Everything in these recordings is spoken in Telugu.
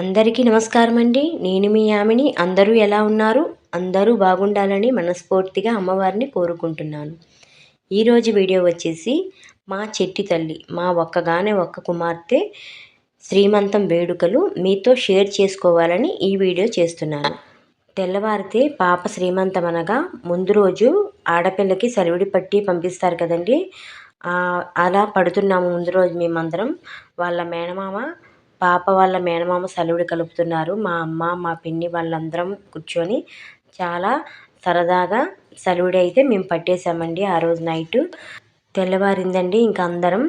అందరికీ నమస్కారం అండి నేను మీ ఆమెని అందరూ ఎలా ఉన్నారు? అందరూ బాగుండాలని మనస్ఫూర్తిగా అమ్మవారిని కోరుకుంటున్నాను. ఈరోజు వీడియో వచ్చేసి మా చెట్టి తల్లి మా ఒక్కగానే ఒక్క కుమార్తె శ్రీమంతం వేడుకలు మీతో షేర్ చేసుకోవాలని ఈ వీడియో చేస్తున్నాను. తెల్లవారితే పాప శ్రీమంతం అనగా ముందు రోజు ఆడపిల్లకి సలివిడి పట్టి పంపిస్తారు కదండి. అలా పడుతున్నాము ముందు రోజు మేమందరం. వాళ్ళ మేనమామ పాప వాళ్ళ మేనమామ సలివిడి కలుపుతున్నారు. మా అమ్మ మా పిన్ని వాళ్ళందరం కూర్చొని చాలా సరదాగా సలివిడి అయితే మేము పట్టేశామండి ఆ రోజు నైటు. తెల్లవారిందండి ఇంకా అందరం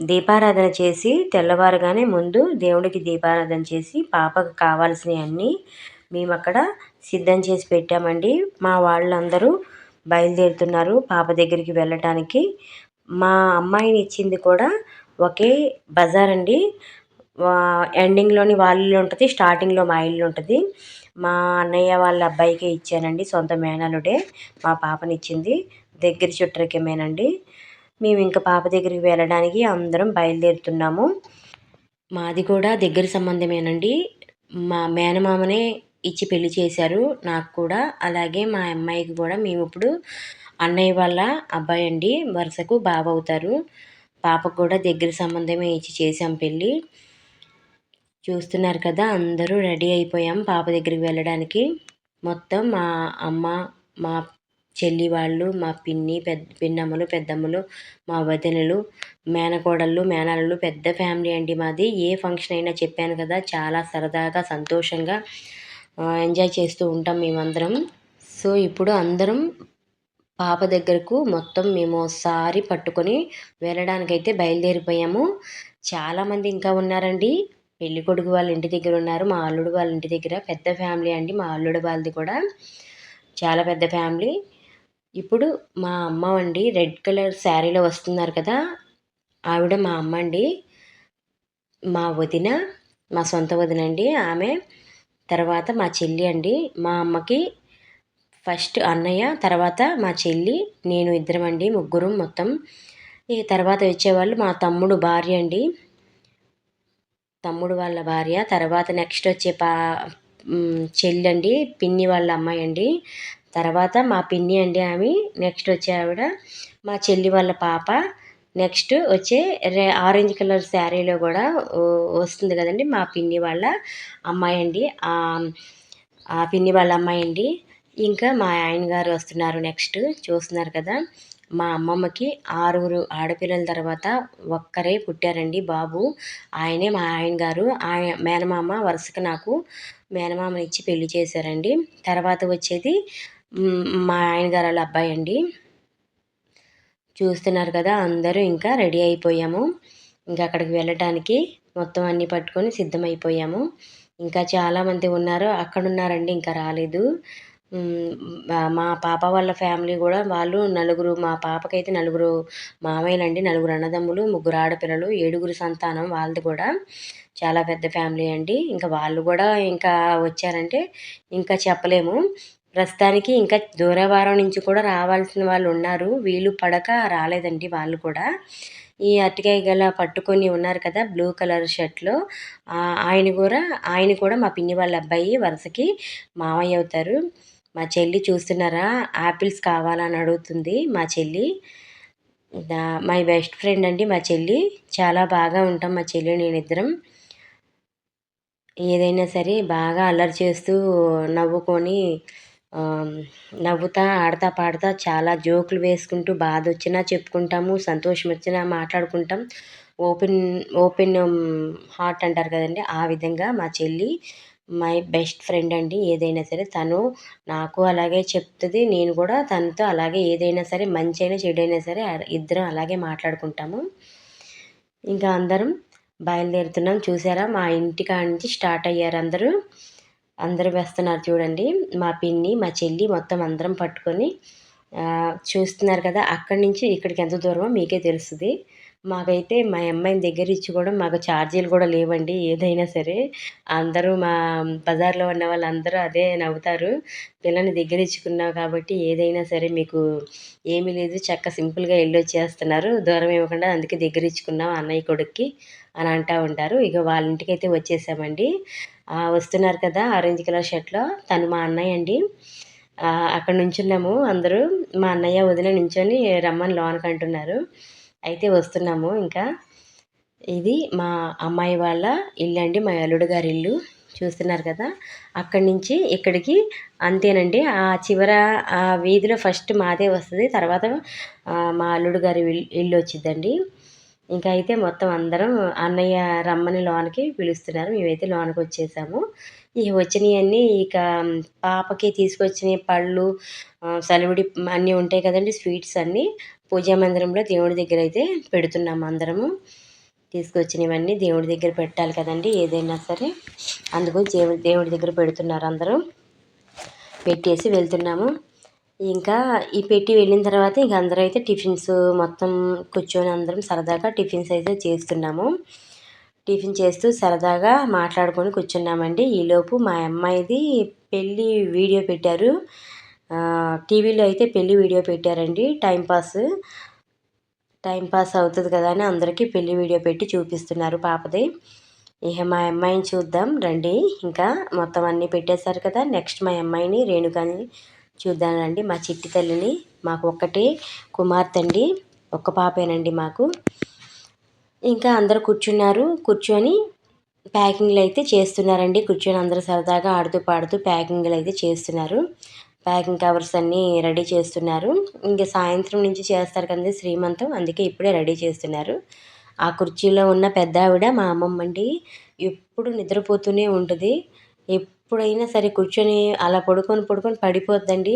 దీపారాధన చేసి తెల్లవారుగానే ముందు దేవుడికి దీపారాధన చేసి పాపకు కావాల్సినవి అన్నీ మేము అక్కడ సిద్ధం చేసి పెట్టామండి. మా వాళ్ళందరూ బయలుదేరుతున్నారు పాప దగ్గరికి వెళ్ళటానికి. మా అమ్మాయిని ఇచ్చింది కూడా ఒకే బజార్ అండి ఎండింగ్లోని వాళ్ళ ఇల్లు ఉంటుంది స్టార్టింగ్లో మా ఇల్లు ఉంటుంది. మా అన్నయ్య వాళ్ళ అబ్బాయికే ఇచ్చానండి సొంత మేనలుడే మా పాపనిచ్చింది. దగ్గర చుట్టరికమేనండి మేము ఇంకా పాప దగ్గరికి వెళ్ళడానికి అందరం బయలుదేరుతున్నాము. మాది కూడా దగ్గర సంబంధమేనండి. మా మేనమామనే ఇచ్చి పెళ్ళి చేశారు నాకు కూడా. అలాగే మా అమ్మాయికి కూడా మేము ఇప్పుడు అన్నయ్య వాళ్ళ అబ్బాయి అండి వరుసకు బాబు అవుతారు. పాపకు కూడా దగ్గర సంబంధమే ఇచ్చి చేసాం పెళ్ళి. చూస్తున్నారు కదా అందరూ రెడీ అయిపోయాం పాప దగ్గరికి వెళ్ళడానికి. మొత్తం మా అమ్మ మా చెల్లి వాళ్ళు మా పిన్ని పెద్ద పిన్నమ్మలు పెద్దమ్మలు మా వదినలు మేనకోడళ్ళు మేనళ్ళు పెద్ద ఫ్యామిలీ అండి మాది. ఏ ఫంక్షన్ అయినా చెప్పాను కదా చాలా సరదాగా సంతోషంగా ఎంజాయ్ చేస్తూ ఉంటాం మేమందరం. సో ఇప్పుడు అందరం పాప దగ్గరకు మొత్తం మేము ఒకసారి పట్టుకొని వెళ్ళడానికైతే బయలుదేరిపోయాము. చాలామంది ఇంకా ఉన్నారండి. పెళ్ళి కొడుకు వాళ్ళ ఇంటి దగ్గర ఉన్నారు. మా అల్లుడు వాళ్ళ ఇంటి దగ్గర. పెద్ద ఫ్యామిలీ అండి. మా అల్లుడు వాళ్ళది కూడా చాలా పెద్ద ఫ్యామిలీ. ఇప్పుడు మా అమ్మ అండి రెడ్ కలర్ శారీలో వస్తున్నారు కదా. ఆవిడ మా అమ్మ అండి. మా వదిన మా సొంత వదిన అండి. ఆమె తర్వాత మా చెల్లి అండి. మా అమ్మకి ఫస్ట్ అన్నయ్య తర్వాత మా చెల్లి నేను ఇద్దరం అండి ముగ్గురు మొత్తం. ఈ తర్వాత వచ్చేవాళ్ళు మా తమ్ముడు భార్య అండి. తమ్ముడు వాళ్ళ భార్య తర్వాత నెక్స్ట్ వచ్చే పా చెల్లండి పిన్ని వాళ్ళ అమ్మాయి అండి. తర్వాత మా పిన్ని అండి ఆమె నెక్స్ట్ వచ్చే ఆవిడ మా చెల్లి వాళ్ళ పాప నెక్స్ట్ వచ్చే రే ఆరెంజ్ కలర్ శారీలో కూడా వస్తుంది కదండి మా పిన్ని వాళ్ళ అమ్మాయి అండి. ఆ పిన్ని వాళ్ళ అమ్మాయి అండి. ఇంకా మా ఆయన గారు వస్తున్నారు నెక్స్ట్ చూస్తున్నారు కదా. మా అమ్మమ్మకి ఆరుగురు ఆడపిల్లల తర్వాత ఒక్కరే పుట్టారండి బాబు. ఆయనే మా ఆయన గారు. ఆయన మేనమామ వరుసగా నాకు మేనమామని ఇచ్చి పెళ్ళి చేశారండి. తర్వాత వచ్చేది మా ఆయన గారు వాళ్ళ అబ్బాయి అండి. చూస్తున్నారు కదా అందరూ ఇంకా రెడీ అయిపోయాము. ఇంకా అక్కడికి వెళ్ళటానికి మొత్తం అన్నీ పట్టుకొని సిద్ధమైపోయాము. ఇంకా చాలామంది ఉన్నారు. అక్కడ ఉన్నారండి ఇంకా రాలేదు. మా పాప వాళ్ళ ఫ్యామిలీ కూడా వాళ్ళు నలుగురు మా పాపకైతే నలుగురు మామయ్యలండి నలుగురు అన్నదమ్ములు ముగ్గురు ఆడపిల్లలు ఏడుగురు సంతానం వాళ్ళది కూడా చాలా పెద్ద ఫ్యామిలీ అండి. ఇంకా వాళ్ళు కూడా ఇంకా వచ్చారంటే ఇంకా చెప్పలేము. ప్రస్తుతానికి ఇంకా దూరవారం నుంచి కూడా రావాల్సిన వాళ్ళు ఉన్నారు. వీలు పడక రాలేదండి వాళ్ళు కూడా. ఈ అరటికాయ గల పట్టుకొని ఉన్నారు కదా బ్లూ కలర్ షర్ట్లో. ఆయన కూడా ఆయన కూడా మా పిన్ని వాళ్ళ అబ్బాయి వరుసకి మామయ్య అవుతారు. మా చెల్లి చూస్తున్నారా? యాపిల్స్ కావాలని అడుగుతుంది మా చెల్లి. మై బెస్ట్ ఫ్రెండ్ అండి మా చెల్లి. చాలా బాగా ఉంటాం మా చెల్లి నేను ఇద్దరం. ఏదైనా సరే బాగా అల్లరి చేస్తూ నవ్వుకొని నవ్వుతా ఆడతా పాడతా చాలా జోకులు వేసుకుంటూ బాధ వచ్చినా చెప్పుకుంటాము సంతోషం వచ్చినా మాట్లాడుకుంటాం. ఓపెన్ ఓపెన్ హార్ట్ అంటారు కదండి ఆ విధంగా మా చెల్లి మై బెస్ట్ ఫ్రెండ్ అండి ఏదైనా సరే. తను నాకు అలాగే చెప్తుంది నేను కూడా తనతో అలాగే ఏదైనా సరే మంచి అయినా చెడైనా సరే ఇద్దరం అలాగే మాట్లాడుకుంటాము. ఇంకా అందరం బయలుదేరుతున్నాం. చూసారా? మా ఇంటికాడ నుంచి స్టార్ట్ అయ్యారు అందరూ. అందరూ వేస్తున్నారు చూడండి. మా పిన్ని మా చెల్లి మొత్తం అందరం పట్టుకొని చూస్తున్నారు కదా అక్కడి నుంచి ఇక్కడికి ఎంత దూరమో మీకే తెలుస్తుంది. మాకైతే మా అమ్మాయిని దగ్గర ఇచ్చి కూడా మాకు ఛార్జీలు కూడా లేవండి ఏదైనా సరే. అందరూ మా బజార్లో ఉన్న వాళ్ళందరూ అదే నవ్వుతారు. పిల్లని దగ్గర ఇచ్చుకున్నావు కాబట్టి ఏదైనా సరే మీకు ఏమీ లేదు చక్క సింపుల్గా వెళ్ళి వచ్చేస్తున్నారు. దూరం ఇవ్వకుండా అందుకే దగ్గర ఇచ్చుకున్నాం అన్నయ్య కొడుక్కి అని అంటూ ఉంటారు. ఇక వాళ్ళ ఇంటికి అయితే వచ్చేసామండి వస్తున్నారు కదా ఆరెంజ్ కలర్ షర్ట్లో. తను మా అన్నయ్య అండి. అక్కడ నుంచున్నాము అందరూ. మా అన్నయ్య వదిన నుంచొని రమ్మని లోనకంటున్నారు అంటున్నారు. అయితే వస్తున్నాము ఇంకా. ఇది మా అమ్మాయి వాళ్ళ ఇల్లు అండి మా అల్లుడు గారి ఇల్లు. చూస్తున్నారు కదా అక్కడి నుంచి ఇక్కడికి అంతేనండి. ఆ చివర ఆ వీధిలో ఫస్ట్ మాదే వస్తుంది తర్వాత మా అల్లుడు గారి ఇల్లు వచ్చిందండి. ఇంకా అయితే మొత్తం అందరం అన్నయ్య రమ్మని లోనకి పిలుస్తున్నారు. మేమైతే లోనకి వచ్చేసాము. ఇక వచ్చినవన్నీ ఇక పాపకి తీసుకొచ్చిన పళ్ళు సలివిడి అన్నీ ఉంటాయి కదండి స్వీట్స్ అన్నీ. పూజా మందిరంలో దేవుడి దగ్గర అయితే పెడుతున్నాము అందరము. తీసుకొచ్చినవన్నీ దేవుడి దగ్గర పెట్టాలి కదండి ఏదైనా సరే. అందుకు దేవుడి దేవుడి దగ్గర పెడుతున్నారు అందరూ. పెట్టేసి వెళ్తున్నాము. ఇంకా ఈ పెట్టి వెళ్ళిన తర్వాత ఇంక అందరూ అయితే టిఫిన్స్ మొత్తం కూర్చొని అందరం సరదాగా టిఫిన్స్ అయితే చేస్తున్నాము. టిఫిన్ చేస్తూ సరదాగా మాట్లాడుకొని కూర్చున్నామండి. ఈలోపు మా అమ్మాయిది పెళ్ళి వీడియో పెట్టారు. టీవీలో అయితే పెళ్ళి వీడియో పెట్టారండి. టైంపాస్ టైంపాస్ అవుతుంది కదా అని అందరికీ పెళ్ళి వీడియో పెట్టి చూపిస్తున్నారు పాపది. ఇక మా అమ్మాయిని చూద్దాం రండి. ఇంకా మొత్తం అన్నీ పెట్టేశారు కదా. నెక్స్ట్ మా అమ్మాయిని రేణుకాని చూద్దానండి. మా చిట్టి తల్లిని మాకు ఒక్కటే కుమార్తె అండి ఒక్క పాపేనండి మాకు. ఇంకా అందరు కూర్చున్నారు. కూర్చొని ప్యాకింగ్లు అయితే చేస్తున్నారండి. కూర్చొని అందరూ సరదాగా ఆడుతూ పాడుతూ ప్యాకింగ్లు అయితే చేస్తున్నారు. ప్యాకింగ్ కవర్స్ అన్నీ రెడీ చేస్తున్నారు. ఇంక సాయంత్రం నుంచి చేస్తారు కదండి శ్రీమంతం అందుకే ఇప్పుడే రెడీ చేస్తున్నారు. ఆ కుర్చీలో ఉన్న పెద్ద ఆవిడ మా అమ్మమ్మ అండి ఎప్పుడు నిద్రపోతూనే ఉంటుంది. ఎప్పుడైనా సరే కూర్చొని అలా పడుకొని పడుకొని పడిపోద్దండి.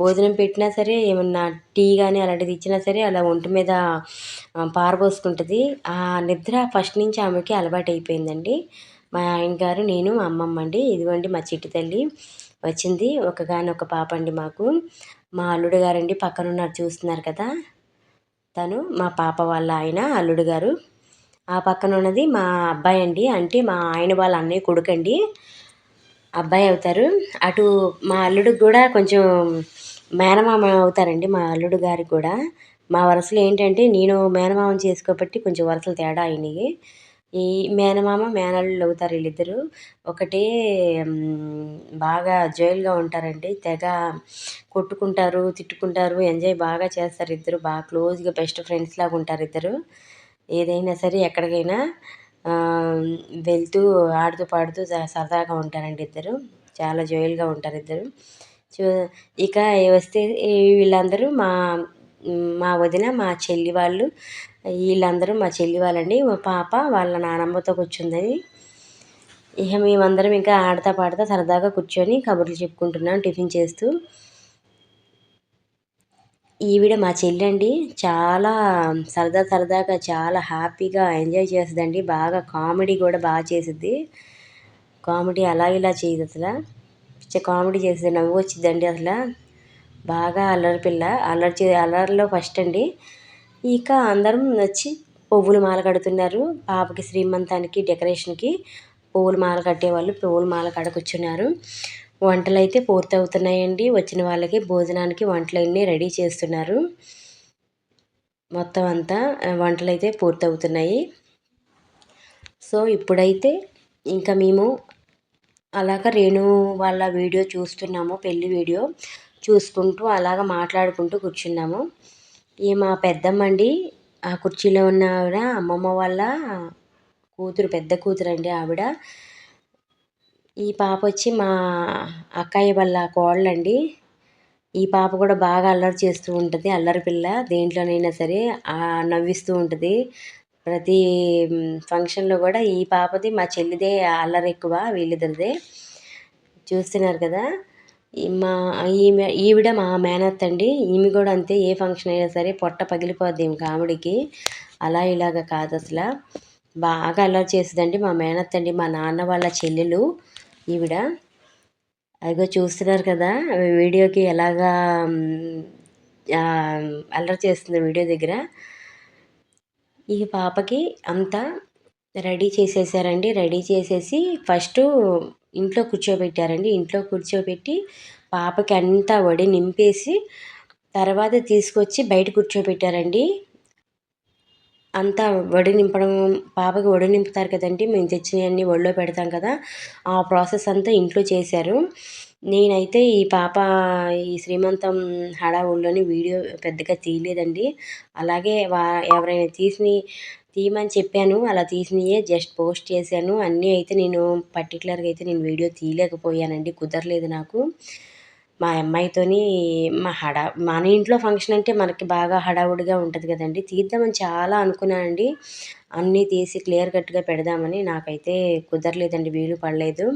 భోజనం పెట్టినా సరే ఏమన్నా టీ కానీ అలాంటిది ఇచ్చినా సరే అలా ఒంటి మీద పారబోసుకుంటుంది. ఆ నిద్ర ఫస్ట్ నుంచి ఆమెకి అలవాటు అయిపోయిందండి మా ఆయన గారు నేను మా అమ్మమ్మ అండి ఇదిగోండి మా చిట్టి తల్లి. వచ్చింది. ఒకగానొక పాప అండి మాకు. మా అల్లుడు గారండి పక్కన ఉన్నారు చూస్తున్నారు కదా. తను మా పాప వాళ్ళ ఆయన అల్లుడు గారు. ఆ పక్కన ఉన్నది మా అబ్బాయి అండి. అంటే మా ఆయన వాళ్ళ అన్నయ్య కొడుకండి. అబ్బాయి అవుతారు. అటు మా అల్లుడికి కూడా కొంచెం మేనమామ అవుతారండి మా అల్లుడు గారికి కూడా. మా వరుసలు ఏంటంటే నేను మేనమామం చేసుకోబట్టి కొంచెం వరుసలు తేడా అయినాయి. ఈ మేనమామ మేనల్లుళ్ళు అవుతారు వీళ్ళిద్దరు. ఒకటే బాగా జోయిల్గా ఉంటారండి. తెగ కొట్టుకుంటారు తిట్టుకుంటారు ఎంజాయ్ బాగా చేస్తారు ఇద్దరు. బాగా క్లోజ్గా బెస్ట్ ఫ్రెండ్స్ లాగా ఉంటారు ఇద్దరు. ఏదైనా సరే ఎక్కడికైనా వెళ్తూ ఆడుతూ పాడుతూ సరదాగా ఉంటారండి ఇద్దరు. చాలా జోయిల్గా ఉంటారు ఇద్దరు. చూ ఇక వస్తే వీళ్ళందరూ మా మా వదిన మా చెల్లి వాళ్ళు వీళ్ళందరూ మా చెల్లి వాళ్ళండి మా పాప వాళ్ళ నానమ్మతో కూర్చుందని ఇక మేమందరం ఇంకా ఆడతా పాడతా సరదాగా కూర్చొని కబుర్లు చెప్పుకుంటున్నాం టిఫిన్ చేస్తూ. ఈవిడ మా చెల్లి అండి చాలా సరదా సరదాగా చాలా హ్యాపీగా ఎంజాయ్ చేస్తుందండి. బాగా కామెడీ కూడా బాగా చేసిద్ది. కామెడీ అలా ఇలా చేయదు అసలు. కామెడీ చేసేది నవ్వు వచ్చిందండి అసలు. బాగా అల్లరి పిల్ల అల్లరి చే అల్లరిలో ఫస్ట్ అండి ఇక అందరం వచ్చి పువ్వులు మాల కడుతున్నారు. పాపకి శ్రీమంతానికి డెకరేషన్కి పువ్వుల మాల కట్టేవాళ్ళు పువ్వుల మాల కడ కూర్చున్నారు. వంటలు అయితే పూర్తవుతున్నాయండి. వచ్చిన వాళ్ళకి భోజనానికి వంటలన్నీ రెడీ చేస్తున్నారు. మొత్తం అంతా వంటలు అయితే పూర్తవుతున్నాయి. సో ఇప్పుడైతే ఇంకా మేము అలాగ రేణు వాళ్ళ వీడియో చూస్తున్నాము పెళ్ళి వీడియో చూసుకుంటూ అలాగ మాట్లాడుకుంటూ కూర్చున్నాము. ఈ మా పెద్దమ్మ అండి ఆ కుర్చీలో ఉన్న ఆవిడ అమ్మమ్మ వాళ్ళ కూతురు పెద్ద కూతురు అండి ఆవిడ. ఈ పాప వచ్చి మా అక్కయ్య వాళ్ళ కోళ్ళండి ఈ పాప కూడా బాగా అల్లరి చేస్తూ ఉంటుంది అల్లరి పిల్ల. దేంట్లోనైనా సరే నవ్విస్తూ ఉంటుంది. ప్రతి ఫంక్షన్లో కూడా ఈ పాపది మా చెల్లిదే అల్లరి ఎక్కువ వీళ్ళిద్దరిదే. చూస్తున్నారు కదా. మా ఈమె ఈవిడ మా మేనత్త అండి. ఈమె కూడా అంతే ఏ ఫంక్షన్ అయినా సరే పొట్ట పగిలిపోద్ది ఈమె కామెడీకి అలా ఇలాగ కాదు అసలు. బాగా అల్లరి చేసేదండి మా మేనత్త అండి మా నాన్న వాళ్ళ చెల్లెలు ఈవిడ. అదిగో చూస్తున్నారు కదా వీడియోకి ఎలాగా అల్లరి చేస్తుంది వీడియో దగ్గర. ఈ పాపకి అంతా రెడీ చేసేసారండి. రెడీ చేసేసి ఫస్ట్ ఇంట్లో కూర్చోబెట్టారండి. ఇంట్లో కూర్చోబెట్టి పాపకి అంతా వడి నింపేసి తర్వాత తీసుకొచ్చి బయట కూర్చోబెట్టారండి. అంతా వడి నింపడం పాపకి వడి నింపుతారు కదండి. మేము తెచ్చినవన్నీ వడిలో పెడతాం కదా. ఆ ప్రాసెస్ అంతా ఇంట్లో చేశారు. నేనైతే ఈ పాప ఈ శ్రీమంతం హడావుల్లోని వీడియో పెద్దగా తీయలేదండి. అలాగే వా ఎవరైనా తీసి తీయమని చెప్పాను. అలా తీసినయే జస్ట్ పోస్ట్ చేశాను. అన్నీ అయితే నేను పర్టికులర్గా అయితే నేను వీడియో తీయలేకపోయానండి. కుదరలేదు నాకు. మా అమ్మాయితోని మా హడా మన ఇంట్లో ఫంక్షన్ అంటే మనకి బాగా హడావుడిగా ఉంటుంది కదండి. తీద్దామని చాలా అనుకున్నానండి. అన్నీ తీసి క్లియర్ కట్గా పెడదామని నాకైతే కుదరలేదండి. వీలు పడలేదు.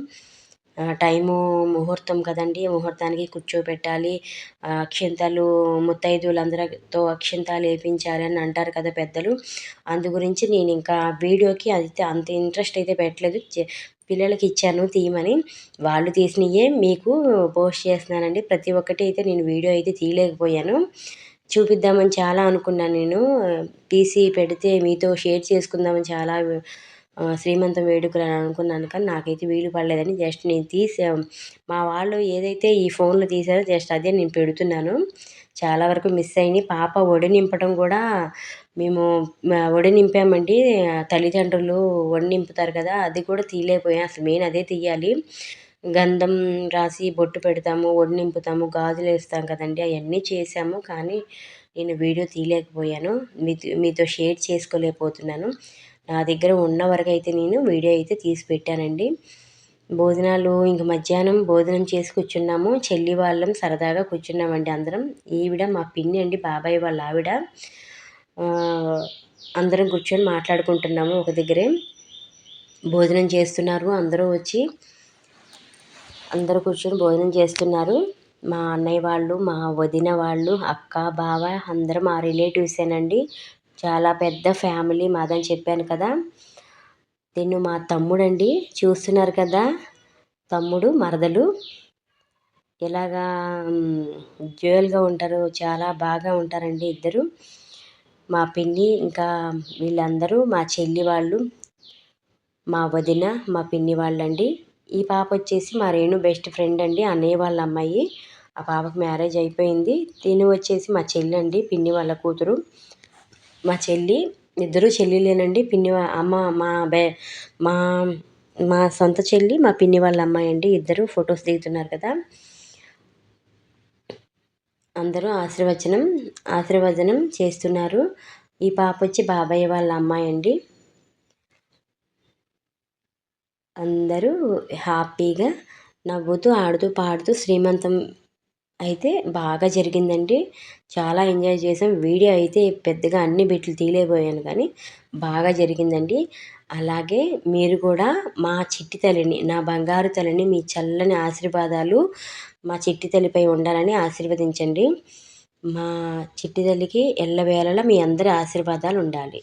టైము ముహూర్తం కదండి. ముహూర్తానికి కూర్చోబెట్టాలి అక్షింతలు ముత్తైదువులందరితో అక్షింతాలు వేయించాలి అని అంటారు కదా పెద్దలు. అందు గురించి నేను ఇంకా వీడియోకి అయితే అంత ఇంట్రెస్ట్ అయితే పెట్టలేదు. పిల్లలకి ఇచ్చాను తీయమని. వాళ్ళు తీసినయే మీకు పోస్ట్ చేస్తున్నానండి. ప్రతి ఒక్కటి అయితే నేను వీడియో అయితే తీయలేకపోయాను. చూపిద్దామని చాలా అనుకున్నాను నేను. తీసి పెడితే మీతో షేర్ చేసుకుందామని చాలా శ్రీమంతం వేడుకలు అని అనుకున్నాను కానీ నాకైతే వీలు పడలేదని జస్ట్ నేను తీసి మా వాళ్ళు ఏదైతే ఈ ఫోన్లో తీసారో జస్ట్ అదే నేను పెడుతున్నాను. చాలా వరకు మిస్ అయినాయి. పాప ఒడి నింపడం కూడా మేము ఒడి నింపామండి. తల్లిదండ్రులు ఒడి నింపుతారు కదా అది కూడా తీయలేకపోయాం. అసలు మెయిన్ అదే తీయాలి. గంధం రాసి బొట్టు పెడతాము ఒడి నింపుతాము గాజులు వేస్తాం కదండి అవన్నీ చేసాము కానీ నేను వీడియో తీయలేకపోయాను. మీతో మీతో షేర్ చేసుకోలేకపోతున్నాను. నా దగ్గర ఉన్న వరకు అయితే నేను వీడియో అయితే తీసి పెట్టానండి. భోజనాలు ఇంక మధ్యాహ్నం భోజనం చేసి కూర్చున్నాము. చెల్లి వాళ్ళం సరదాగా కూర్చున్నామండి అందరం. ఈవిడ మా పిన్ని అండి బాబాయ్ వాళ్ళ ఆవిడ. అందరం కూర్చొని మాట్లాడుకుంటున్నాము ఒక దగ్గరే. భోజనం చేస్తున్నారు అందరూ వచ్చి. అందరూ కూర్చొని భోజనం చేస్తున్నారు. మా అన్నయ్య వాళ్ళు మా వదిన వాళ్ళు అక్క బావ అందరూ మా రిలేటివ్సేనండి. చాలా పెద్ద ఫ్యామిలీ మాదని చెప్పాను కదా. తిను మా తమ్ముడండి చూస్తున్నారు కదా. తమ్ముడు మరదలు. ఇలాగా జ్యువెల్గా ఉంటారు. చాలా బాగా ఉంటారండి ఇద్దరు. మా పిన్ని ఇంకా వీళ్ళందరూ మా చెల్లి వాళ్ళు మా వదిన మా పిన్ని వాళ్ళండి. ఈ పాప వచ్చేసి మా రేణు బెస్ట్ ఫ్రెండ్ అండి. అన్నయ్య వాళ్ళ అమ్మాయి. ఆ పాపకు మ్యారేజ్ అయిపోయింది. తిను వచ్చేసి మా చెల్లి అండి పిన్ని వాళ్ళ కూతురు. మా చెల్లి ఇద్దరు చెల్లిలేనండి. పిన్ని అమ్మ మా బే మా మా సొంత చెల్లి మా పిన్ని వాళ్ళ అమ్మాయి అండి. ఇద్దరు ఫొటోస్ దిగుతున్నారు కదా. అందరూ ఆశీర్వచనం ఆశీర్వచనం చేస్తున్నారు. ఈ పాప వచ్చి బాబాయ్ వాళ్ళ అమ్మాయి అండి. అందరూ హ్యాపీగా నవ్వుతూ ఆడుతూ పాడుతూ శ్రీమంతం అయితే బాగా జరిగిందండి. చాలా ఎంజాయ్ చేసాం వీడియో అయితే పెద్దగా అన్ని బిట్లు తీయలేకపోయాను కానీ బాగా జరిగిందండి. అలాగే మీరు కూడా మా చిట్టి తల్లిని నా బంగారు తల్లిని మీ చల్లని ఆశీర్వాదాలు మా చిట్టి తల్లిపై ఉండాలని ఆశీర్వదించండి. మా చిట్టి తల్లికి ఎల్లవేళలా మీ అందరి ఆశీర్వాదాలు ఉండాలి.